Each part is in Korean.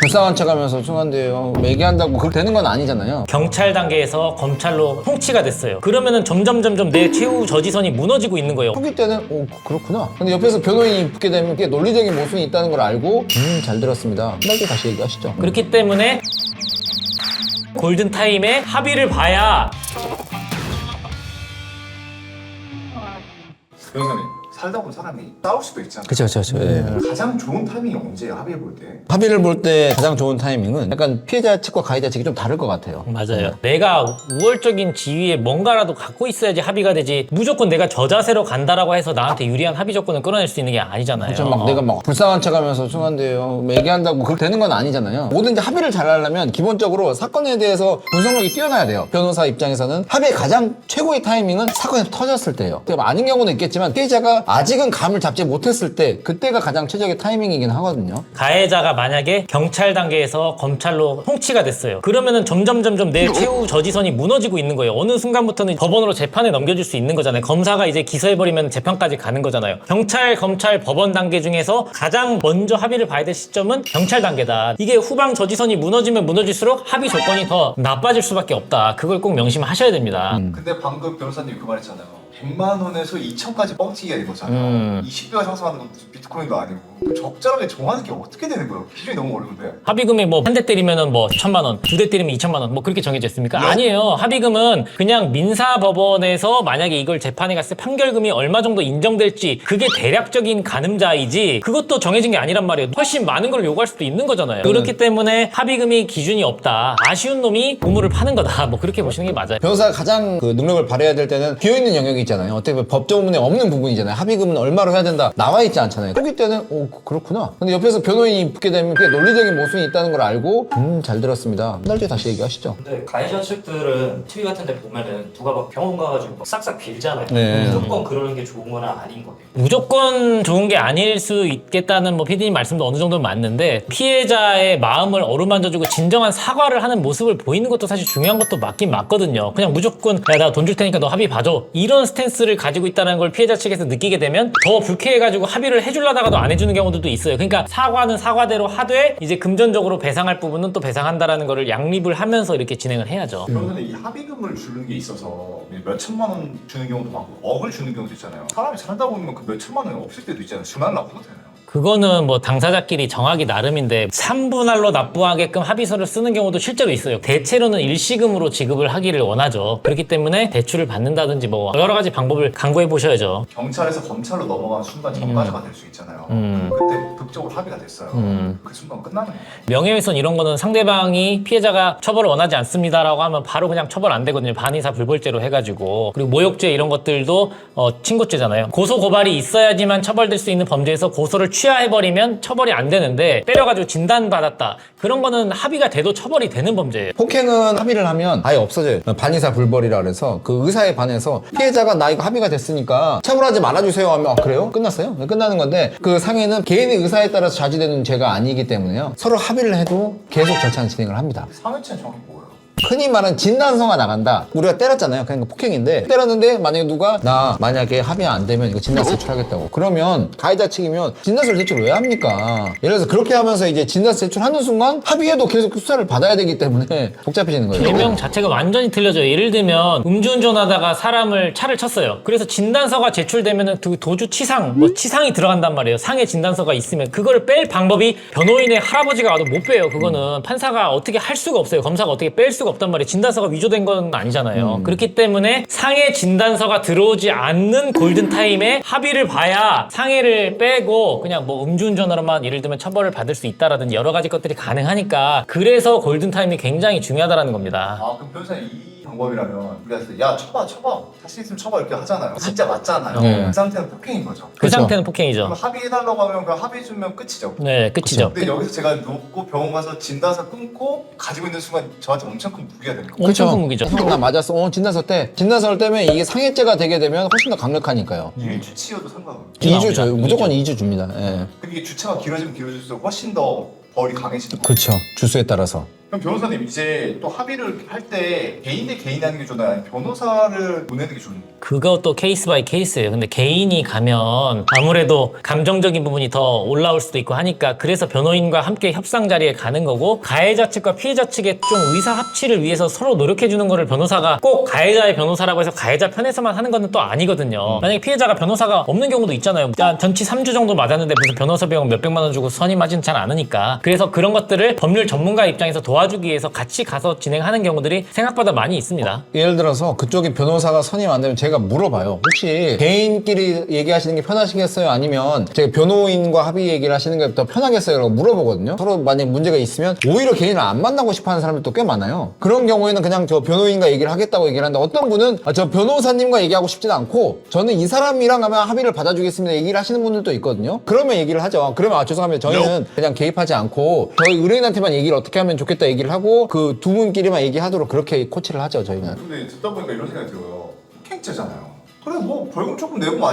불쌍한 척하면서 죄송한데요 얘기한다고 그렇게 되는 건 아니잖아요 경찰 단계에서 검찰로 통치가 됐어요. 그러면은 점점 점점 내 최후 저지선이 무너지고 있는 거예요. 후기 때는 오 그렇구나 근데 옆에서 변호인이 붙게 되면 그게 논리적인 모순이 있다는 걸 알고 음잘 들었습니다 한달 뒤에 다시 얘기하시죠 그렇기 때문에 골든 타임에 합의를 봐야 변호사님 살다 보면 사람이 싸울 수도 있잖아요. 그쵸 그쵸 그쵸 예. 가장 좋은 타이밍이 언제예요? 합의해 볼 때. 합의를 볼 때 가장 좋은 타이밍은 약간 피해자 측과 가해자 측이 좀 다를 것 같아요 맞아요. 내가 우월적인 지위에 뭔가라도 갖고 있어야지 합의가 되지. 무조건 내가 저 자세로 간다라고 해서 나한테 유리한 합의 조건을 끌어낼 수 있는 게 아니잖아요. 좀막 내가 막 불쌍한 척하면서 죄송한데요 얘기한다고 그렇게 되는 건 아니잖아요 뭐든지 합의를 잘 하려면 기본적으로 사건에 대해서 분석력이 뛰어나야 돼요 변호사 입장에서는 합의의 가장 최고의 타이밍은 사건이 터졌을 때예요 근데 아닌 경우는 있겠지만 피해자가 아직은 감을 잡지 못했을 때 그때가 가장 최적의 타이밍이긴 하거든요 가해자가 만약에 경찰 단계에서 검찰로 통치가 됐어요. 그러면은 점점 점점 내 최후 저지선이 무너지고 있는 거예요. 어느 순간부터는 법원으로 재판에 넘겨줄 수 있는 거잖아요. 검사가 이제 기소해버리면 재판까지 가는 거잖아요. 경찰, 검찰, 법원 단계 중에서 가장 먼저 합의를 봐야 될 시점은 경찰 단계다. 이게 후방 저지선이 무너지면 무너질수록 합의 조건이 더 나빠질 수밖에 없다. 그걸 꼭 명심하셔야 됩니다. 근데 방금 변호사님이 그 말했잖아요. 100만 원에서 2천까지 뻥튀기가 된 거잖아요. 음. 20배가 상승하는 건 무슨 비트코인도 아니고. 그럼 적절하게 정하는 게 어떻게 되는 거예요? 기준이 너무 어려운데. 합의금이 뭐 한 대 때리면은 뭐 천만 원, 두 대 때리면 이천만 원, 뭐 그렇게 정해져 있습니까? 아니에요. 합의금은 그냥 민사법원에서 만약에 이걸 재판에 갔을 때 판결금이 얼마 정도 인정될지 그게 대략적인 가늠자이지 그것도 정해진 게 아니란 말이에요. 훨씬 많은 걸 요구할 수도 있는 거잖아요. 그렇기 때문에 합의금이 기준이 없다. 아쉬운 놈이 보물을 파는 거다. 뭐 그렇게 보시는 게 맞아요. 변호사가 가장 그 능력을 발휘해야 될 때는 비어있는 영역이 있잖아요. 어떻게 보면 법조문에 없는 부분이잖아요. 합의금은 얼마로 해야 된다. 나와 있지 않잖아요. 후기 때는 오 그렇구나. 근데 옆에서 변호인이 붙게 되면 그게 논리적인 모순이 있다는 걸 알고 음 잘 들었습니다. 한 달 뒤에 다시 얘기하시죠. 근데 가해자 측들은 TV 같은 데 보면은 누가 막 병원 가가지고 막 싹싹 빌잖아요. 네. 무조건 그러는 게 좋은 건 아닌 거예요. 무조건 좋은 게 아닐 수 있겠다는 뭐 PD님 말씀도 어느 정도 맞는데 피해자의 마음을 어루만져주고 진정한 사과를 하는 모습을 보이는 것도 사실 중요한 것도 맞긴 맞거든요. 그냥 무조건 야 나 돈 줄 테니까 너 합의 봐줘 이런 스 탠스를 가지고 있다는 걸 피해자 측에서 느끼게 되면 더 불쾌해가지고 합의를 해주려다가도 안 해주는 경우들도 있어요. 그러니까 사과는 사과대로 하되 이제 금전적으로 배상할 부분은 또 배상한다라는 거를 양립을 하면서 이렇게 진행을 해야죠. 변호사님 이 합의금을 주는 게 있어서 몇 천만 원 주는 경우도 많고 억을 주는 경우도 있잖아요. 사람이 살다 보면 그 몇 천만 원이 없을 때도 있잖아요. 주말 납부도 되나요? 그거는 뭐 당사자끼리 정하기 나름인데 3분할로 납부하게끔 합의서를 쓰는 경우도 실제로 있어요. 대체로는 일시금으로 지급을 하기를 원하죠. 그렇기 때문에 대출을 받는다든지 뭐 여러 가지 방법을 강구해 보셔야죠. 경찰에서 검찰로 넘어가는 순간 전가자가 될 수 있잖아요. 음. 그때 극적으로 합의가 됐어요. 음. 그 순간 끝나는 거예요. 명예훼손 이런 거는 상대방이 피해자가 처벌을 원하지 않습니다라고 하면 바로 그냥 처벌 안 되거든요. 반의사 불벌죄로 해가지고 그리고 모욕죄 이런 것들도 어, 친고죄잖아요. 고소 고발이 있어야지만 처벌될 수 있는 범죄에서 고소를 취 하해버리면 처벌이 안 되는데 때려가지고 진단받았다 그런 거는 합의가 돼도 처벌이 되는 범죄예요. 폭행은 합의를 하면 아예 없어져요. 반의사 불벌이라 그래서 그 의사에 반해서 피해자가 나 이거 합의가 됐으니까 처벌하지 말아주세요 하면 아, 그래요? 끝났어요? 네, 끝나는 건데 그 상해는 개인의 의사에 따라서 자주되는 죄가 아니기 때문에요. 서로 합의를 해도 계속 절차는 진행을 합니다. 상해죄는 정확히 뭐예요? 흔히 말하는 진단서가 나간다. 우리가 때렸잖아요. 그냥 폭행인데 때렸는데 만약에 누가 나 만약에 합의 안 되면 이거 진단서 제출하겠다고. 그러면 가해자 측이면 진단서를 제출 왜 합니까? 예를 들어서 그렇게 하면서 이제 진단서 제출하는 순간 합의해도 계속 수사를 받아야 되기 때문에 복잡해지는 거예요. 개명 자체가 완전히 틀려져요. 예를 들면 음주운전 하다가 사람을 차를 쳤어요. 그래서 진단서가 제출되면은 그 도주 치상, 뭐 치상이 들어간단 말이에요. 상해 진단서가 있으면 그거를 뺄 방법이 변호인의 할아버지가 와도 못 빼요. 그거는 판사가 어떻게 할 수가 없어요. 검사가 어떻게 뺄 수가 없단 말이에요. 진단서가 위조된 건 아니잖아요. 그렇기 때문에 상해 진단서가 들어오지 않는 골든 타임에 합의를 봐야 상해를 빼고 그냥 뭐 음주운전으로만 예를 들면 처벌을 받을 수 있다라든지 여러 가지 것들이 가능하니까 그래서 골든 타임이 굉장히 중요하다라는 겁니다. 아 그럼 변호사님 이 방법이라면 우리가 그래서 야 쳐봐 쳐봐 자신 있으면 쳐봐 이렇게 하잖아요. 진짜 맞잖아요. 네. 그 상태는 폭행인 거죠. 그 그렇죠. 상태는 폭행이죠. 그럼 합의해달라고 하면 그 합의 주면 끝이죠. 네, 끝이죠. 근데 여기서 제가 눕고 병원 가서 진단서 끊고 가지고 있는 순간 저한테 엄청 큰 무기가 되는 거예요. 엄청 큰 무기죠. 형, 나 맞았어. 어, 진단서 때. 진단서를 떼면 이게 상해죄가 되게 되면 훨씬 더 강력하니까요. 일주 치여도 상관없어요. 2주 저희 나옵니다. 무조건 2주 줍니다. 예. 근데 이게 주차가 길어지면 길어질수록 훨씬 더 벌이 강해지는 거예요. 그렇죠. 주수에 따라서. 그럼 변호사님 이제 또 합의를 할 때 개인 대 개인 하는 게 좋나요? 아니면 변호사를 보내는 게 좋나요? 그것도 케이스 바이 케이스예요. 근데 개인이 가면 아무래도 감정적인 부분이 더 올라올 수도 있고 하니까 그래서 변호인과 함께 협상 자리에 가는 거고 가해자 측과 피해자 측의 좀 의사 합치를 위해서 서로 노력해 주는 거를 변호사가 꼭 가해자의 변호사라고 해서 가해자 편에서만 하는 거는 또 아니거든요. 만약에 피해자가 변호사가 없는 경우도 있잖아요. 야, 전치 3주 정도 맞았는데 무슨 변호사 비용 몇백만 원 주고 선임하진 잘 않으니까. 그래서 그런 것들을 법률 전문가 입장에서 도와 주기 위해서 같이 가서 진행하는 경우들이 생각보다 많이 있습니다. 예를 들어서 그쪽에 변호사가 선임 안 되면 제가 물어봐요. 혹시 개인끼리 얘기하시는 게 편하시겠어요? 아니면 제가 변호인과 합의 얘기를 하시는 게 더 편하겠어요? 라고 물어보거든요. 서로 만약 문제가 있으면 오히려 개인을 안 만나고 싶어 하는 사람들도 꽤 많아요. 그런 경우에는 그냥 저 변호인과 얘기를 하겠다고 얘기를 하는데 어떤 분은 아, 저 변호사님과 얘기하고 싶지는 않고 저는 이 사람이랑 하면 합의를 받아주겠습니다. 얘기를 하시는 분들도 있거든요. 그러면 얘기를 하죠. 그러면 아, 죄송합니다. 저희는 그냥 개입하지 않고 저희 의뢰인한테만 얘기를 어떻게 하면 좋겠다 얘기를 하고 그 두 분끼리만 얘기하도록 그렇게 코치를 하죠. 저희는. 근데 듣다 보니까 이런 생각이 들어요. 폭행죄잖아요. 그래 뭐 벌금 조금 내고 뭐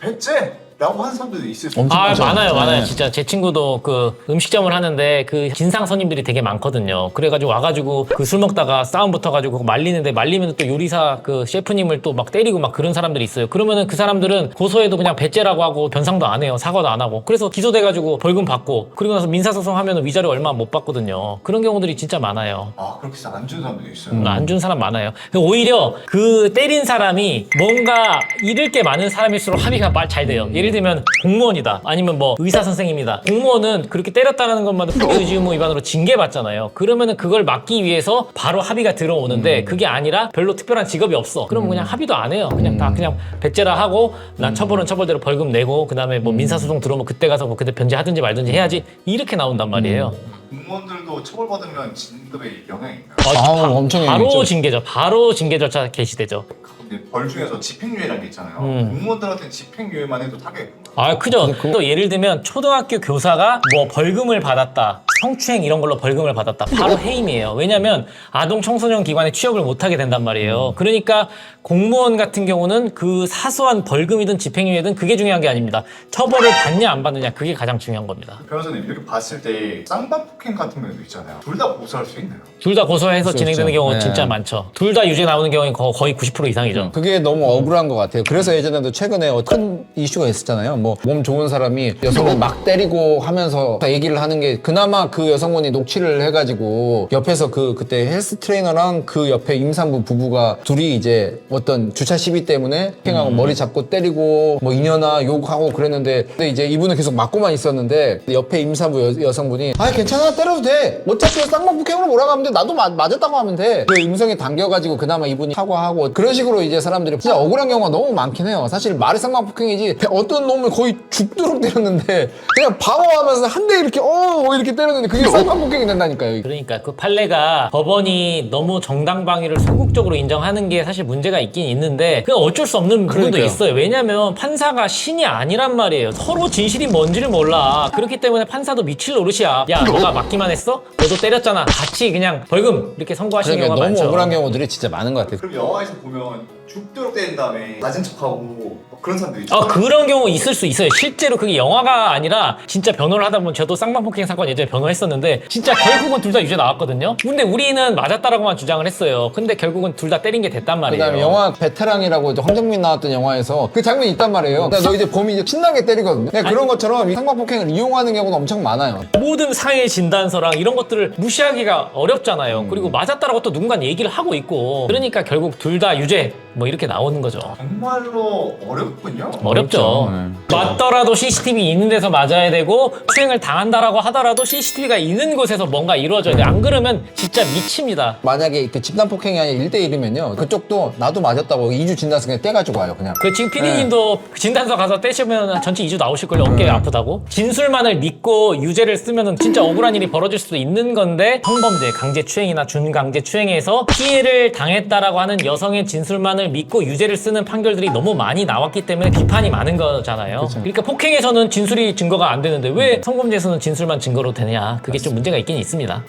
배째 라고 하는 사람들도 있을 수 엄청 아 많죠. 많아요 많아요 네. 진짜 제 친구도 그 음식점을 하는데 그 진상 손님들이 되게 많거든요 그래가지고 와가지고 그 술 먹다가 싸움 붙어가지고 말리는데 말리면 또 요리사 그 셰프님을 또 막 때리고 막 그런 사람들이 있어요 그러면은 그 사람들은 고소해도 그냥 배째라고 하고 변상도 안 해요 사과도 안 하고 그래서 기소돼가지고 벌금 받고 그리고 나서 민사소송 하면 위자료 얼마 못 받거든요 그런 경우들이 진짜 많아요 아 그렇게 해서 안 주는 사람들도 있어요. 음, 안준 사람 많아요. 오히려 그 때린 사람이 뭔가 잃을 게 많은 사람일수록 합의가 말잘 돼요. 예를 들면 공무원이다. 아니면 뭐 의사 선생님이다. 공무원은 그렇게 때렸다는 것만도 표기 의무 위반으로 징계 받잖아요. 그러면은 그걸 막기 위해서 바로 합의가 들어오는데 그게 아니라 별로 특별한 직업이 없어. 그러면 그냥 합의도 안 해요. 그냥 다 그냥 배째라 하고 난 처벌은 처벌대로 벌금 내고 그다음에 뭐 민사소송 들어오면 그때 가서 뭐 그때 변제하든지 말든지 해야지 이렇게 나온단 말이에요. 공무원들도 처벌받으면 진급에 영향이 있나요? 어, 아우, 바- 엄청 바로. 징계죠. 바로 징계 절차 개시되죠. 근데 벌 중에서 집행유예라는 게 있잖아요. 음. 공무원들한테 집행유예만 해도 타격이? 아, 크죠. 또 예를 들면 초등학교 교사가 뭐 벌금을 받았다. 성추행 이런 걸로 벌금을 받았다. 바로 해임이에요. 왜냐면 아동 청소년 기관에 취업을 못 하게 된단 말이에요. 그러니까 공무원 같은 경우는 그 사소한 벌금이든 집행유예든 그게 중요한 게 아닙니다. 처벌을 받냐 안 받느냐 그게 가장 중요한 겁니다. 변호사님 이렇게 봤을 때 쌍방 폭행 같은 면도 있잖아요. 둘 다 고소할 수 있나요? 둘 다 고소해서 그렇죠, 진행되는. 경우 네. 진짜 많죠. 둘 다 유죄 나오는 경우는 거- 거의 90% 이상이죠. 그게 너무 억울한 것 같아요. 그래서 예전에도 최근에 큰 이슈가 있었잖아요. 뭐 몸 좋은 사람이 여성을 막 때리고 하면서 얘기를 하는 게 그나마 그 여성분이 녹취를 해가지고 옆에서 그 그때 헬스 트레이너랑 그 옆에 임산부 부부가 둘이 이제 어떤 주차 시비 때문에 폭행하고 머리 잡고 때리고 뭐 이년아 욕하고 그랬는데 근데 이제 이분은 계속 맞고만 있었는데 옆에 임산부 여, 성분이아 괜찮아. 때려도 돼. 어차피 쌍방폭행으로 몰아가면 돼. 나도 맞, 맞았다고 하면 돼그 음성이 당겨가지고 그나마 이분이 사과하고 그런 식으로 이제 사람들이 진짜 억울한 경우가 너무 많긴 해요. 사실 말이 쌍방폭행이지 어떤 놈을 거의 죽도록 때렸는데 그냥 방어하면서 한 대 이렇게 어 이렇게 때렸는데 그게 쌍방폭행이 된다니까요 그러니까 그 판례가 법원이 너무 정당방위를 소극적으로 인정하는 게 사실 문제가 있긴 있는데 그냥 어쩔 수 없는 부분도 그러니까요. 있어요. 왜냐면 판사가 신이 아니란 말이에요. 서로 진실이 뭔지를 몰라. 그렇기 때문에 판사도 미칠 노릇이야. 야, 너가 맞기만 했어? 너도 때렸잖아. 같이 그냥 벌금 이렇게 선고하시는 그러니까 경우가 너무 많죠. 억울한 경우들이 진짜 많은 것 같아요 그럼 영화에서 보면 죽도록 때린 다음에 맞은 척하고 뭐 그런 사람들 있죠. 아 그런 경우 있을 수 있어요. 실제로 그게 영화가 아니라 진짜 변호를 하다 보면 저도 쌍방폭행 사건 예전에 변호했었는데 진짜 결국은 둘 다 유죄 나왔거든요. 근데 우리는 맞았다라고만 주장을 했어요. 근데 결국은 둘 다 때린 게 됐단 말이에요. 그다음에 영화 베테랑이라고 이제 황정민 나왔던 영화에서 그 장면이 있단 말이에요. 그러니까 너 이제 범이 이제 신나게 때리거든요. 그냥 그런 것처럼 이 상방폭행을 이용하는 경우가 엄청 많아요. 모든 상해 진단서랑 이런 것들을 무시하기가 어렵잖아요. 음. 그리고 맞았다라고 또 누군가 얘기를 하고 있고 그러니까 결국 둘 다 유죄 뭐 이렇게 나오는 거죠. 정말로 어렵군요. 어렵죠. 어렵죠. 네. 맞더라도 CCTV 있는 데서 맞아야 되고 수행을 당한다라고 하더라도 CCTV가 있는 곳에서 뭔가 이루어져야 돼. 안 그러면 진짜 미칩니다. 만약에 그 집단 폭행이 아니라 1대1이면요. 그쪽도 나도 맞았다고 2주 진단서 그냥 떼가지고 와요, 그냥. 그 지금 PD님도 진단서 가서 떼시면 전체 2주 나오실걸요. 어깨 아프다고. 진술만을 믿고 유죄를 쓰면 진짜 억울한 일이 벌어질 수도 있는 건데 성범죄, 강제추행이나 준강제추행에서 피해를 당했다라고 하는 여성의 진술만을 믿고 유죄를 쓰는 판결들이 너무 많이 나왔기 때문에 비판이 많은 거잖아요. 그러니까 폭행에서는 진술이 증거가 안 되는데 왜 성범죄에서는 진술만 증거로 되냐. 그게 좀 문제가 있긴 있습니다.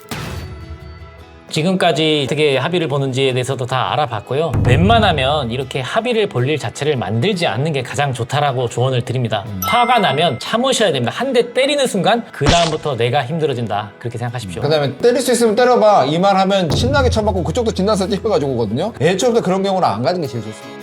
지금까지 어떻게 합의를 보는지에 대해서도 다 알아봤고요. 웬만하면 이렇게 합의를 볼 일 자체를 만들지 않는 게 가장 좋다라고 조언을 드립니다. 화가 나면 참으셔야 됩니다. 한 대 때리는 순간 그 다음부터 내가 힘들어진다 그렇게 생각하십시오. 그다음에 때릴 수 있으면 때려봐 이 말 하면 신나게 쳐맞고 그쪽도 진단서 찍혀가지고 오거든요 애초부터 그런 경우는 안 가는 게 제일 좋습니다